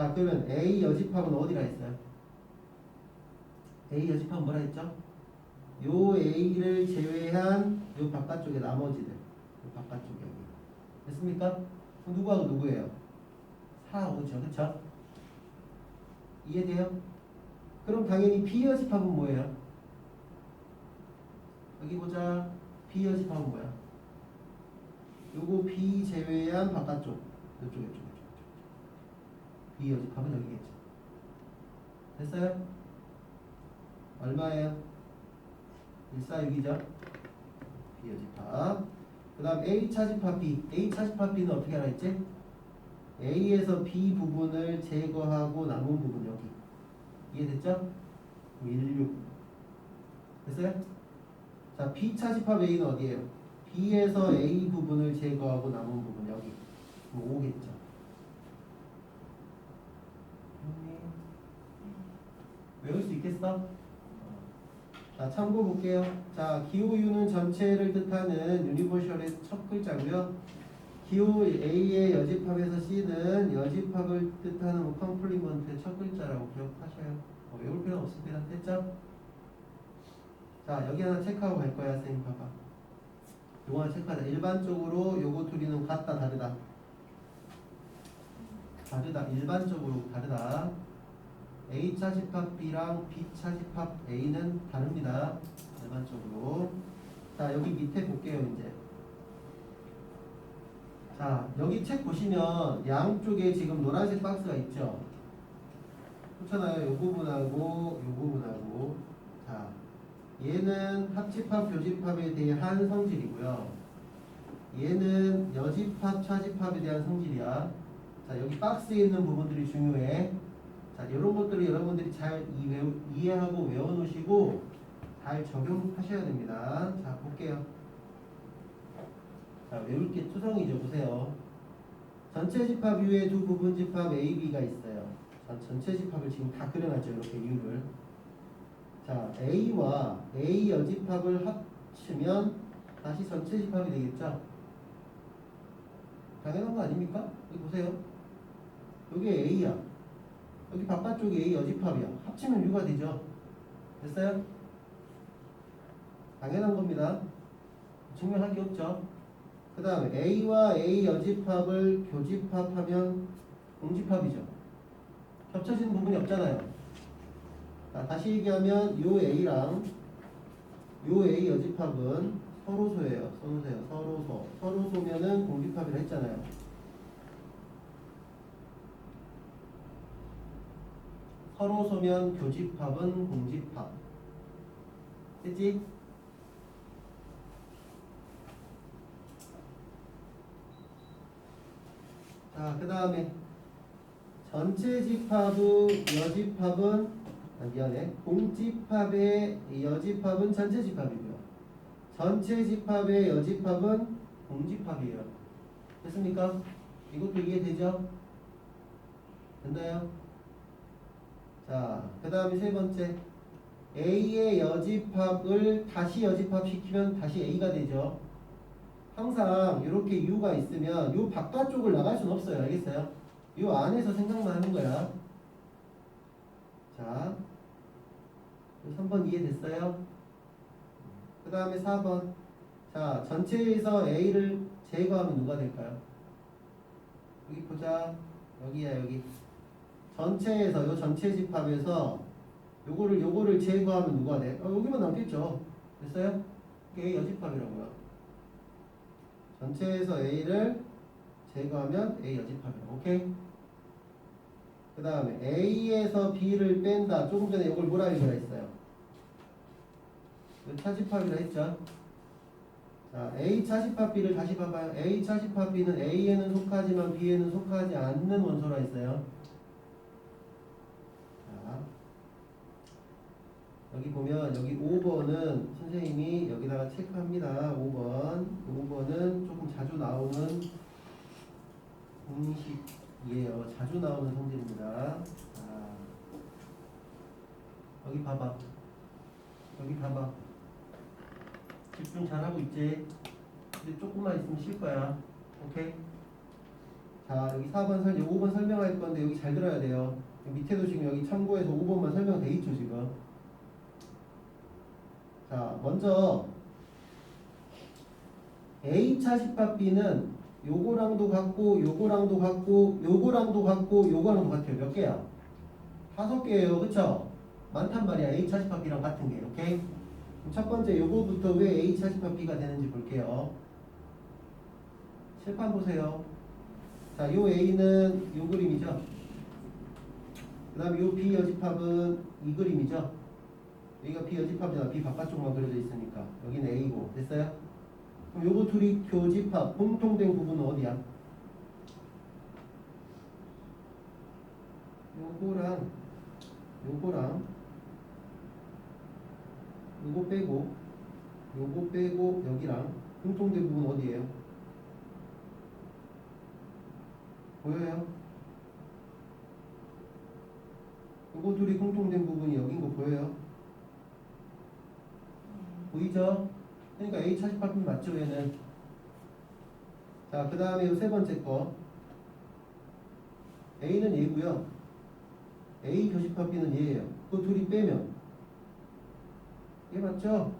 자, 그러면 A 여집합은 어디라 했어요? A 여집합은 뭐라 했죠? 요 A를 제외한 요 바깥쪽에 나머지들. 요 바깥쪽에 여기. 됐습니까? 그럼 누구하고 누구예요? 4, 5죠. 그쵸? 이해돼요? 그럼 당연히 B 여집합은 뭐예요? 여기 보자. B 여집합은 뭐야? 요거 B 제외한 바깥쪽. 이쪽, 이쪽, 이쪽. B 여집합은 여기겠죠. 됐어요? 얼마예요? 146이죠? B 여집합. 그 다음 A 차집합 B. A 차집합 B는 어떻게 하라 했지? A에서 B 부분을 제거하고 남은 부분 여기. 이해됐죠? 16. 됐어요? 자, B 차집합 A는 어디예요? B에서 A 부분을 제거하고 남은 부분 여기. 5겠죠. 외울 수 있겠어? 자, 참고 볼게요. 자, 기호유는 전체를 뜻하는 유니버셜의 첫 글자고요. 기호 A의 여집합에서 C는 여집합을 뜻하는 뭐 컴플리먼트의 첫 글자라고 기억하셔요. 뭐 외울 필요는 없습니다. 됐죠? 자, 여기 하나 체크하고 갈 거야, 선생님 봐봐. 요거 하나 체크하자. 일반적으로 요거 둘이는 같다, 다르다. 다르다. 일반적으로 다르다. A 차 집합 B랑 B 차 집합 A는 다릅니다. 일반적으로. 자, 여기 밑에 볼게요, 이제. 자, 여기 책 보시면 양쪽에 지금 노란색 박스가 있죠? 그렇잖아요. 요 부분하고 요 부분하고. 자, 얘는 합집합, 교집합에 대한 성질이고요. 얘는 여집합, 차집합에 대한 성질이야. 자, 여기 박스에 있는 부분들이 중요해. 자, 이런 것들을 여러분들이 잘 이해, 이해 하고 외워놓으시고 잘 적용하셔야 됩니다. 자, 볼게요. 자, 외울 게 투성이죠. 보세요. 전체 집합 이후에 두 부분 집합 A, B가 있어요. 자, 전체 집합을 지금 다 그려놨죠. 이렇게 이유를. 자, A와 A 여집합을 합치면 다시 전체 집합이 되겠죠? 당연한 거 아닙니까? 여기 보세요. 여기 A야. 여기 바깥쪽이 A 여집합이야. 합치면 U가 되죠. 됐어요? 당연한 겁니다. 증명할 게 없죠. 그 다음에 A와 A 여집합을 교집합하면 공집합이죠. 겹쳐지는 부분이 없잖아요. 자, 다시 얘기하면 요 A랑 요 A 여집합은 서로소예요. 서로소예요. 서로소. 서로소면은 공집합이라 했잖아요. 서로소면 교집합은 공집합. 됐지? 자, 그 다음에 전체 집합의 여집합은 아, 미안해 공집합의 여집합은 전체 집합이고요. 전체 집합의 여집합은 공집합이에요. 됐습니까? 이것도 이해되죠? 됐나요? 자, 그 다음에 세 번째 A의 여집합을 다시 여집합시키면 다시 A가 되죠. 항상 이렇게 U가 있으면 요 바깥쪽을 나갈 수는 없어요. 알겠어요? 요 안에서 생각만 하는 거야. 자, 3번 이해됐어요? 그 다음에 4번. 자, 전체에서 A를 제거하면 누가 될까요? 여기 보자. 여기야, 여기. 전체에서, 요 전체 집합에서 요거를, 요거를 제거하면 누가 돼? 어, 여기만 남겠죠. 됐어요? 이게 여집합이라고요. 전체에서 A를 제거하면 A 여집합이야. 오케이? 그 다음에 A에서 B를 뺀다. 조금 전에 이걸 뭐라 있어요? 이거 차집합이라 했죠? 자, A 차집합 B를 다시 봐봐요. A 차집합 B는 A에는 속하지만 B에는 속하지 않는 원소라 했어요. 자, 여기 보면 여기 5번은 선생님이 여기다가 체크합니다. 5번. 5번은 조금 자주 나오는 공식이에요. 자주 나오는 성질입니다. 자, 여기 봐봐. 여기 봐봐. 집중 잘하고 있지? 근데 조금만 있으면 쉴 거야. 오케이? 자 여기 4번 설 5번 설명할 건데 여기 잘 들어야 돼요. 밑에도 지금 여기 참고해서 5번만 설명돼 있죠 지금. 자 먼저 A차 집합 B는 요거랑도 같고 요거랑도 같고 요거랑도 같고 요거랑도 같아요. 몇 개야? 다섯 개예요. 그쵸? 많단 말이야. A차 집합 B랑 같은 게. 오케이? 첫 번째 요거부터 왜 A차 집합 B가 되는지 볼게요. 칠판 보세요. 자, 요 A는 요 그림이죠. 그 다음에 요 B 여집합은 이 그림이죠. 여기가 B 여집합이잖아. B 바깥쪽만 그려져 있으니까. 여기는 A고. 됐어요? 그럼 요거 둘이 교집합, 공통된 부분은 어디야? 요거랑 요거랑 요거 빼고 요거 빼고 여기랑 공통된 부분 어디예요? 보여요? 요거 둘이 공통된 부분이 여긴 거 보여요? 보이죠? 그러니까 A 차집합은 맞죠 얘는? 자 그 다음에 요세 번째 거. A는 얘고요. A 교집합 B는 얘예요. 그 둘이 빼면. 얘 맞죠?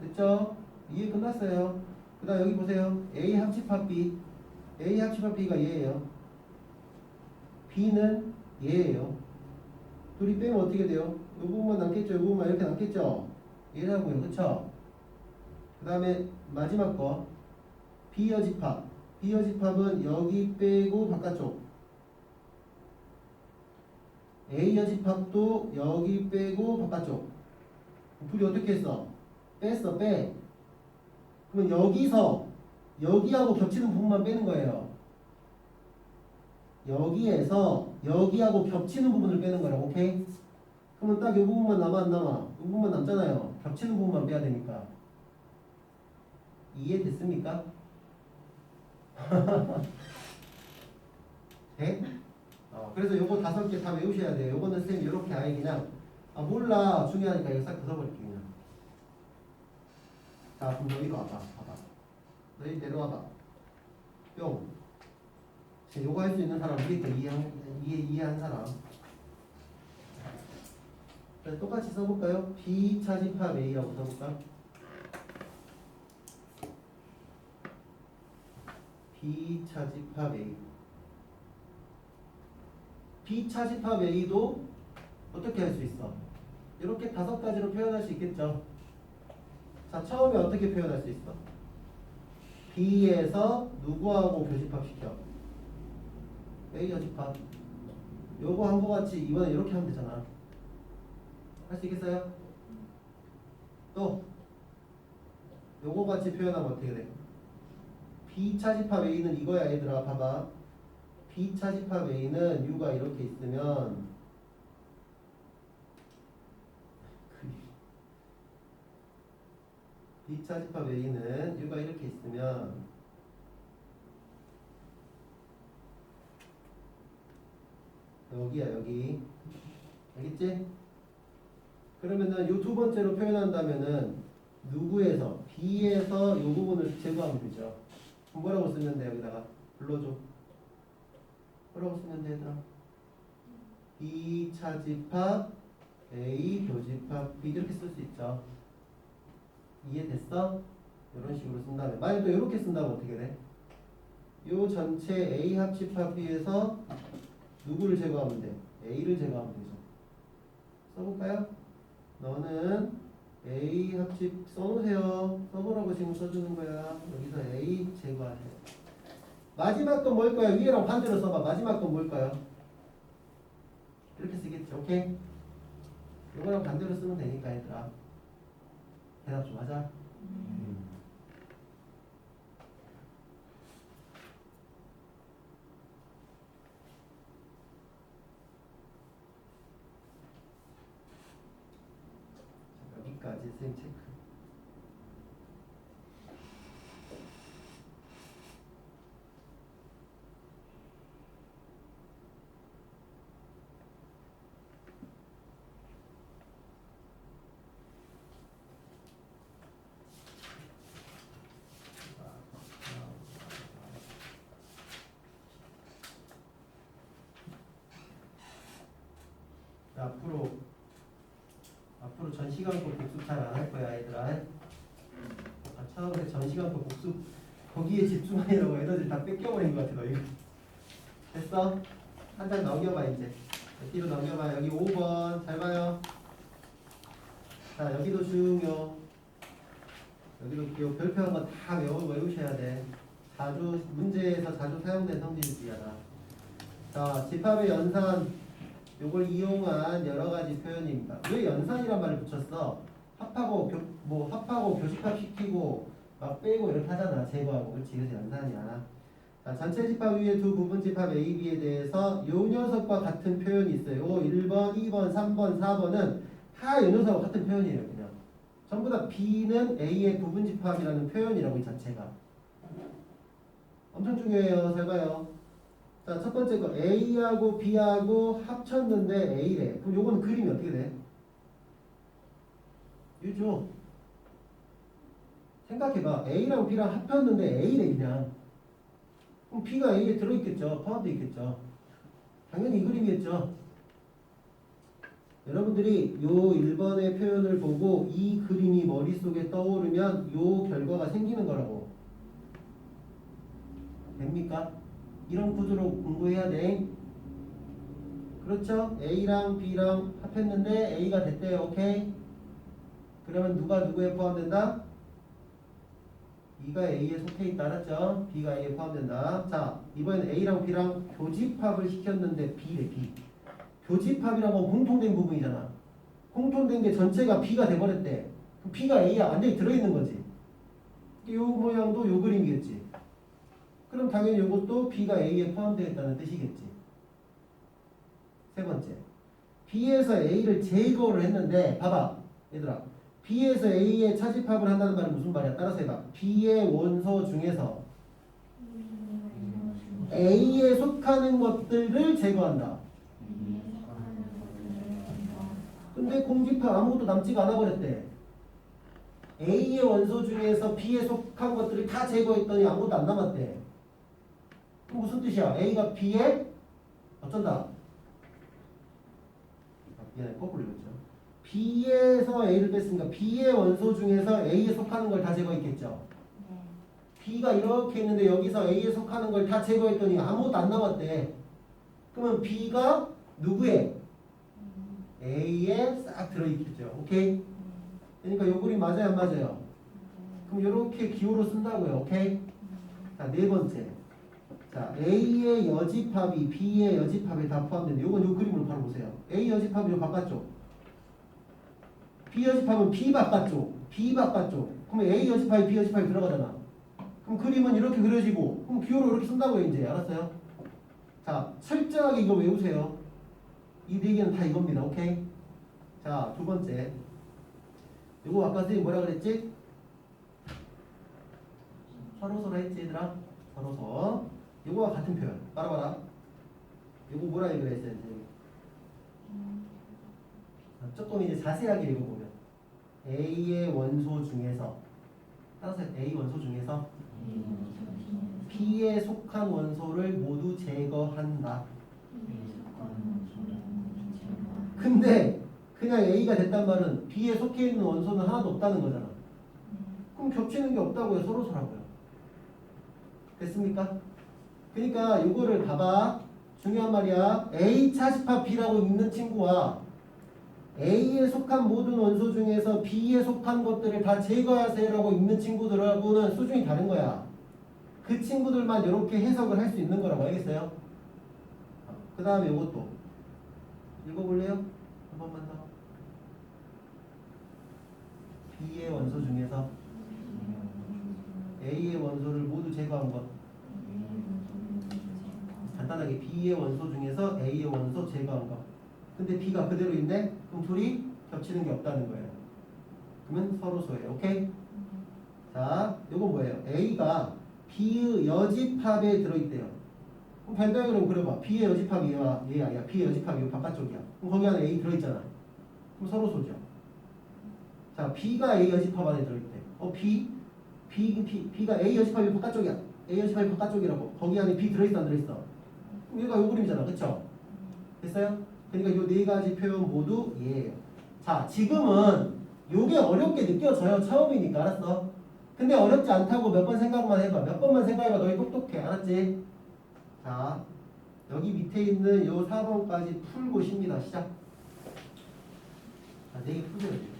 됐죠? 이해 끝났어요. 그 다음 여기 보세요. A 합집합 B A 합집합 B가 얘예요. B는 얘예요 둘이 빼면 어떻게 돼요? 이 부분만 남겠죠? 이 부분만 이렇게 남겠죠? 얘라고요 그쵸? 그 다음에 마지막 거 비여집합 비여집합은 여기 빼고 바깥쪽 A여집합도 여기 빼고 바깥쪽 둘이 어떻게 했어? 뺐어 빼 그러면 여기서 여기하고 겹치는 부분만 빼는 거예요 여기에서 여기하고 겹치는 부분을 빼는 거라고 오케이? 그러면 딱 이 부분만 남아 안 남아? 이 부분만 남잖아요 겹치는 부분만 빼야 되니까 이해됐습니까? 네? 어, 그래서 요거 다섯 개 다 외우셔야 돼요. 요거는 쌤 이렇게 아예 그냥 아 몰라 중요하니까 이거 싹 벗어버릴게 그냥. 자 그럼 너희도 와봐. 봐봐. 너희 내려와봐. 뿅. 자, 요거 할 수 있는 사람 위에 거 이해한 이해 이해한 사람. 자, 똑같이 써볼까요? 비차집합 A라고 써볼까? 비차집합 A. 비차집합 A도 어떻게 할 수 있어? 이렇게 다섯 가지로 표현할 수 있겠죠? 자, 처음에 어떻게 표현할 수 있어? B에서 누구하고 교집합 시켜? A 여집합. 요거 한 거 같이 이번에 이렇게 하면 되잖아. 할 수 있겠어요? 또 요거 같이 표현하면 어떻게 돼? B차 집합 A는 이거야 얘들아 봐봐 B차 집합 A는 U가 이렇게 있으면 B차 집합 A는 U가 이렇게 있으면 여기야 여기 알겠지? 그러면은 요 두 번째로 표현한다면은 누구에서 B에서 요 부분을 제거하면 되죠. 뭐라고 쓰면 돼 여기다가 불러줘. 뭐라고 쓰면 돼 얘들아? B 차집합 A 교집합 B 이렇게 쓸 수 있죠. 이해됐어? 이런 식으로 쓴 다음에 만약 또 이렇게 쓴다면 어떻게 돼? 요 전체 A 합집합 B에서 누구를 제거하면 돼? A를 제거하면 되죠. 써볼까요? 너는 A 합집 써놓으세요. 써보라고 지금 써주는 거야. 여기서 A 제거하세요. 마지막 건 뭘까요? 위에랑 반대로 써봐. 마지막 건 뭘까요? 이렇게 쓰겠지. 오케이? 이거랑 반대로 쓰면 되니까 얘들아. 대답 좀 하자. 재생 체크. 앞으로 앞으로 전 시간도 복습 잘 안 할 거야, 얘들아. 아, 처음에 전 시간도 복습 거기에 집중하려고 에너지 다 뺏겨버린 것 같아, 너 이거. 됐어? 한 장 넘겨봐 이제. 뒤로 넘겨봐. 여기 5번 잘 봐요. 자, 여기도 중요. 여기도 요 별표한 거 다 외우, 외우셔야 돼. 자주 문제에서 자주 사용된 성질주의하다. 자, 집합의 연산 요걸 이용한 여러 가지 표현입니다. 왜 연산이란 말을 붙였어? 합하고 교, 뭐 합하고 교집합 시키고 막 빼고 이렇게 하잖아. 제거하고 그렇지. 그래서 연산이야. 자, 전체 집합 위에 두 부분 집합 A, B에 대해서 요 녀석과 같은 표현이 있어요. 1번, 2번, 3번, 4번은 다요 녀석과 같은 표현이에요. 그냥 전부 다 B는 A의 부분 집합이라는 표현이라고 이 자체가 엄청 중요해요. 잘 봐요. 자, 첫 번째 거 A하고 B하고 합쳤는데 A래. 그럼 요건 그림이 어떻게 돼? 유죠. 생각해봐. A랑 B랑 합쳤는데 A래 그냥. 그럼 B가 A에 들어있겠죠. 포함되어 있겠죠. 당연히 이 그림이겠죠. 여러분들이 요 1번의 표현을 보고 이 그림이 머릿속에 떠오르면 요 결과가 생기는 거라고. 됩니까? 이런 구조로 공부해야 돼. 그렇죠? A랑 B랑 합했는데 A가 됐대요. 오케이? 그러면 누가 누구에 포함된다? B가 A에 속해 있다. 알았죠? B가 A에 포함된다. 자, 이번엔 A랑 B랑 교집합을 시켰는데 B래, B. 교집합이라고 하면 공통된 부분이잖아. 공통된 게 전체가 B가 돼버렸대. 그럼 B가 A에 완전히 들어있는 거지. 이 모양도 요 그림이겠지. 그럼 당연히 이것도 B가 A에 포함되어 있다는 뜻이겠지. 세 번째. B에서 A를 제거를 했는데, 봐봐. 얘들아. B에서 A에 차집합을 한다는 말은 무슨 말이야? 따라서 해봐. B의 원소 중에서 A에 속하는 것들을 제거한다. 근데 공집합 아무것도 남지가 않아 버렸대. A의 원소 중에서 B에 속한 것들을 다 제거했더니 아무것도 안 남았대. 그럼 무슨 뜻이야? A가 B에 어쩐다? 아, 미안해 거꾸로 읽었죠. B에서 A를 뺐으니까 B의 원소 중에서 A에 속하는 걸 다 제거했겠죠. B가 이렇게 있는데 여기서 A에 속하는 걸 다 제거했더니 아무것도 안 남았대. 그러면 B가 누구에? A에 싹 들어있겠죠. 오케이? 그러니까 요 그림 맞아요, 안 맞아요? 그럼 이렇게 기호로 쓴다고요. 오케이? 자, 네 번째. 자, A의 여집합이 B의 여집합에 다 포함된다. 요건 요 그림으로 바로 보세요. A 여집합이 요 바깥쪽. B 여집합은 B 바깥쪽. B 바깥쪽. 그러면 A 여집합이 B 여집합이 들어가잖아. 그럼 그림은 이렇게 그려지고 그럼 기호로 이렇게 쓴다고요, 이제. 알았어요? 자, 철저하게 이거 외우세요. 이 네 개는 다 이겁니다. 오케이? 자, 두 번째. 요거 아까 선생님 뭐라 그랬지? 서로서로 했지, 얘들아? 서로서. 요거와 같은 표현. 따라봐라. 요거 뭐라 그랬어요, 선생님? 조금 이제 자세하게 읽어보면 A의 원소 중에서 따라서 A 원소 중에서 B에 속한 원소를 모두 제거한다. 근데 그냥 A가 됐단 말은 B에 속해 있는 원소는 하나도 없다는 거잖아. 그럼 겹치는 게 없다고요. 서로 서라고요. 됐습니까? 그러니까 요거를 봐봐. 중요한 말이야. A 차집합 B라고 있는 친구와 A에 속한 모든 원소 중에서 B에 속한 것들을 다 제거하세요라고 있는 친구들하고는 수준이 다른 거야. 그 친구들만 이렇게 해석을 할 수 있는 거라고 알겠어요? 그 다음에 이것도 읽어볼래요? 한 번만 더. B의 원소 중에서 A의 원소를 모두 제거한 것. 간단하게 B의 원소 중에서 A의 원소 제거한 것. 근데 B가 그대로 있네? 그럼 둘이 겹치는 게 없다는 거예요. 그러면 서로소예요. 오케이? 자, 요거 뭐예요? A가 B의 여집합에 들어있대요. 그럼 벤다이그램 그려봐. B의 여집합이 얘야, 얘야, 얘야. B의 여집합이 이 바깥쪽이야. 그럼 거기 안에 A 들어있잖아. 그럼 서로 소죠. 자, B가 A 여집합 안에 들어있대. 어, B? B, B, B가 A 여집합이 바깥쪽이야. A 여집합이 바깥쪽이라고. 거기 안에 B 들어있어, 안 들어있어? 얘가 요 그림이잖아. 그쵸? 됐어요? 그러니까 요 네 가지 표현 모두 예예요. 자, 지금은 요게 어렵게 느껴져요. 처음이니까 알았어. 근데 어렵지 않다고 몇 번 생각만 해봐. 몇 번만 생각해봐. 너희 똑똑해. 알았지? 자, 여기 밑에 있는 요 4번까지 풀고 쉽니다. 시작. 자, 네개 푸세요. 지금.